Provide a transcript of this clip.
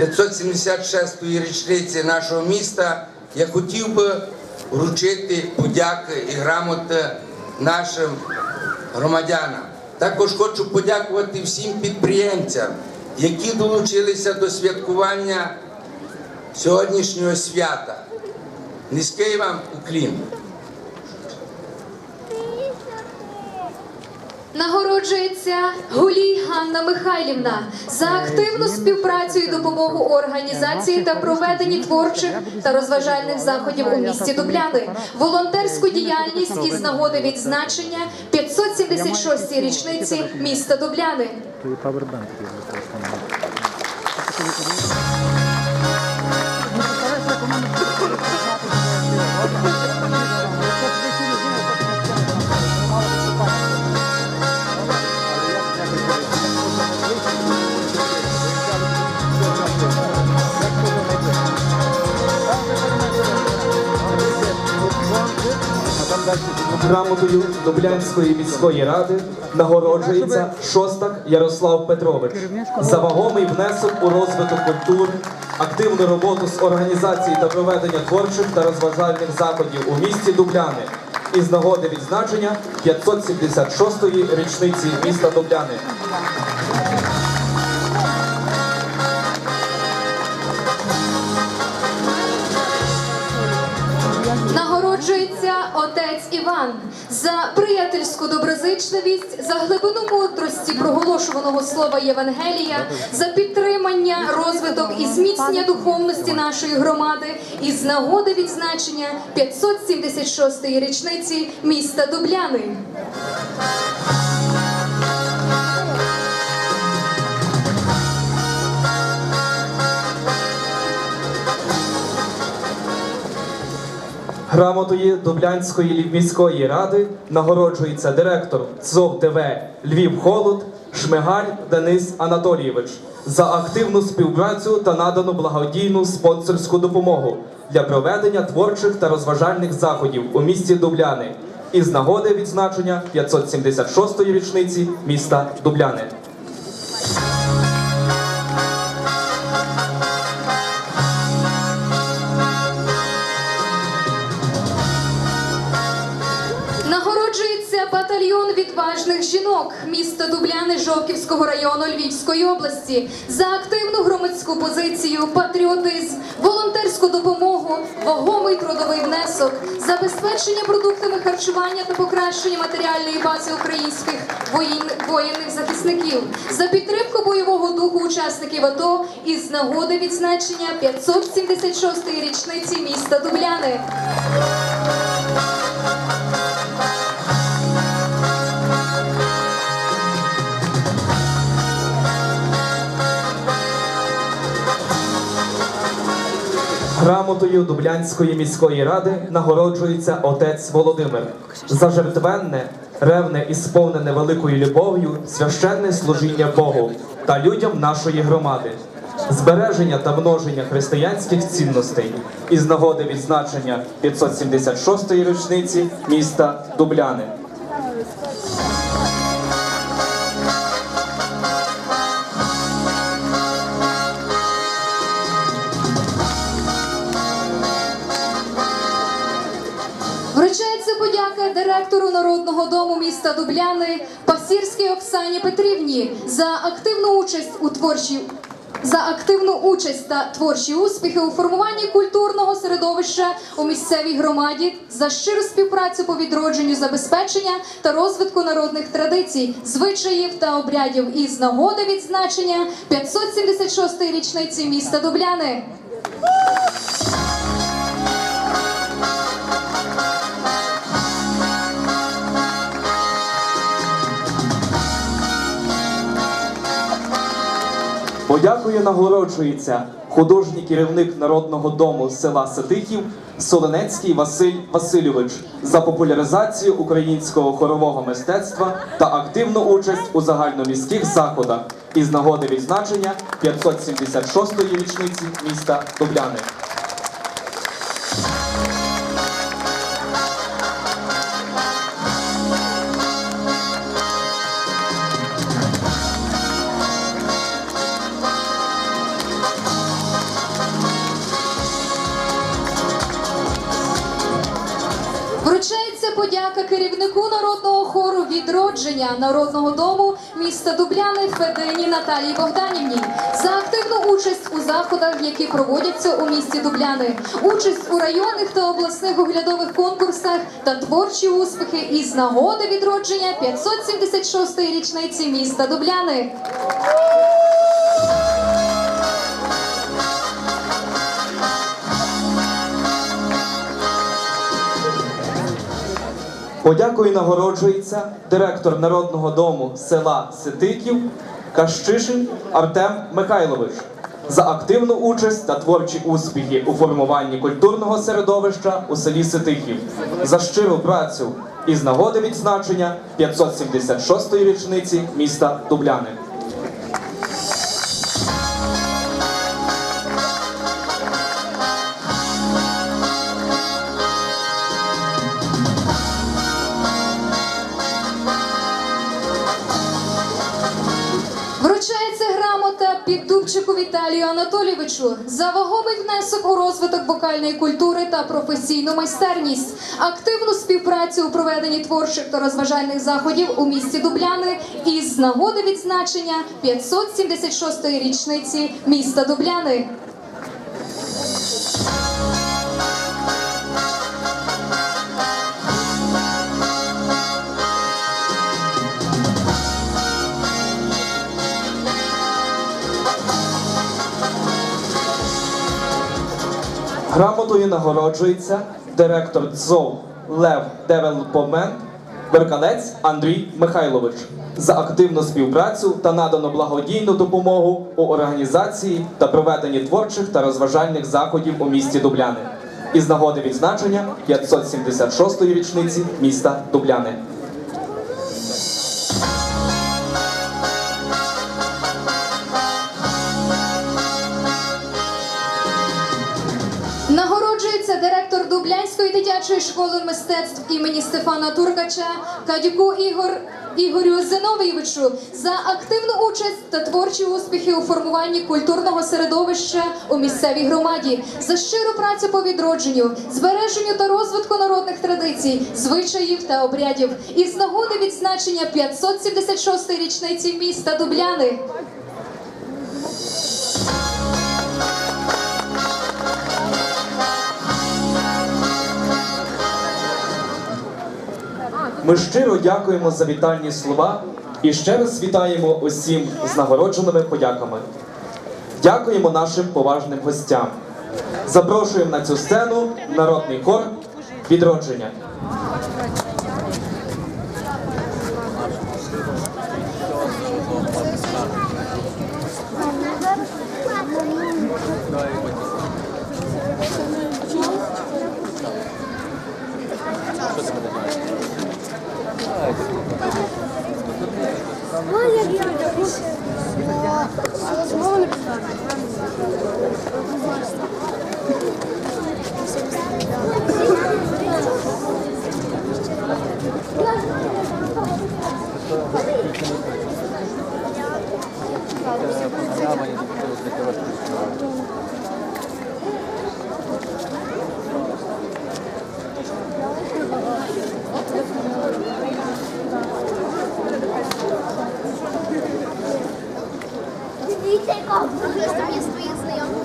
576-ї річниці нашого міста я хотів би вручити подяки і грамоти нашим громадянам. Також хочу подякувати всім підприємцям, які долучилися до святкування сьогоднішнього свята. Низький вам уклін. Нагороджується Гулій Ганна Михайлівна за активну співпрацю і допомогу організації та проведенні творчих та розважальних заходів у місті Дубляни, волонтерську діяльність із нагоди відзначення 576-ї річниці міста Дубляни. Грамотою Дублянської міської ради нагороджується Шостак Ярослав Петрович за вагомий внесок у розвиток культури, активну роботу з організації та проведення творчих та розважальних заходів у місті Дубляни із нагоди відзначення 576-ї річниці міста Дубляни. Отець Іван за приятельську доброзичливість, за глибину мудрості проголошуваного слова Євангелія, за підтримання, розвиток і зміцнення духовності нашої громади і з нагоди відзначення 576-ї річниці міста Дубляни. Грамотою Дублянської міської ради нагороджується директор ЦОВ ТВ Львів Холод Шмигаль Денис Анатолійович за активну співпрацю та надану благодійну спонсорську допомогу для проведення творчих та розважальних заходів у місті Дубляни із нагоди відзначення 576-ї річниці міста Дубляни. Жінок міста Дубляни Жовківського району Львівської області за активну громадську позицію, патріотизм, волонтерську допомогу, вагомий трудовий внесок, забезпечення продуктами харчування та покращення матеріальної бази українських воїн- воєнних захисників, за підтримку бойового духу учасників АТО із нагоди відзначення 576-ї річниці міста Дубляни. Грамотою Дублянської міської ради нагороджується отець Володимир за жертвенне, ревне і сповнене великою любов'ю священне служіння Богу та людям нашої громади, збереження та множення християнських цінностей із нагоди відзначення 576-ї річниці міста Дубляни. Народного дому міста Дубляни Пасірській Оксані Петрівні за активну участь у творчій за активну участь та творчі успіхи у формуванні культурного середовища у місцевій громаді за щиру співпрацю по відродженню забезпечення та розвитку народних традицій, звичаїв та обрядів із нагоди відзначення 576-ї річниці міста Дубляни. Подякою нагороджується художній керівник народного дому села Сатихів Солонецький Василь Васильович за популяризацію українського хорового мистецтва та активну участь у загальноміських заходах із нагоди відзначення 576-ї річниці міста Дубляни. Подяка керівнику народного хору відродження народного дому міста Дубляни Федині Наталії Богданівні за активну участь у заходах, які проводяться у місті Дубляни, участь у районних та обласних оглядових конкурсах та творчі успіхи із нагоди відродження 576-ї річниці міста Дубляни. Подякою нагороджується директор народного дому села Ситиків Кащишин Артем Михайлович за активну участь та творчі успіхи у формуванні культурного середовища у селі Ситихів, за щиру працю із нагоди відзначення 576-ї річниці міста Дубляни. Анатолійовичу за вагомий внесок у розвиток вокальної культури та професійну майстерність, активну співпрацю у проведенні творчих та розважальних заходів у місті Дубляни і з нагоди відзначення 576-ї річниці міста Дубляни. Грамотою нагороджується директор ДЗОВ Лев Девелопмент Беркалець Андрій Михайлович за активну співпрацю та надану благодійну допомогу у організації та проведенні творчих та розважальних заходів у місті Дубляни із нагоди відзначення 576-ї річниці міста Дубляни. Дублянської школи мистецтв імені Стефана Туркача Кадюку Ігор Ігорю Зиновійовичу за активну участь та творчі успіхи у формуванні культурного середовища у місцевій громаді, за щиру працю по відродженню, збереженню та розвитку народних традицій, звичаїв та обрядів із нагоди відзначення 576-ї річниці міста Дубляни. Ми щиро дякуємо за вітальні слова і ще раз вітаємо усім з нагородженими подяками. Дякуємо нашим поважним гостям. Запрошуємо на цю сцену народний хор відродження. Дивіться, яка особисто є свої знайомі.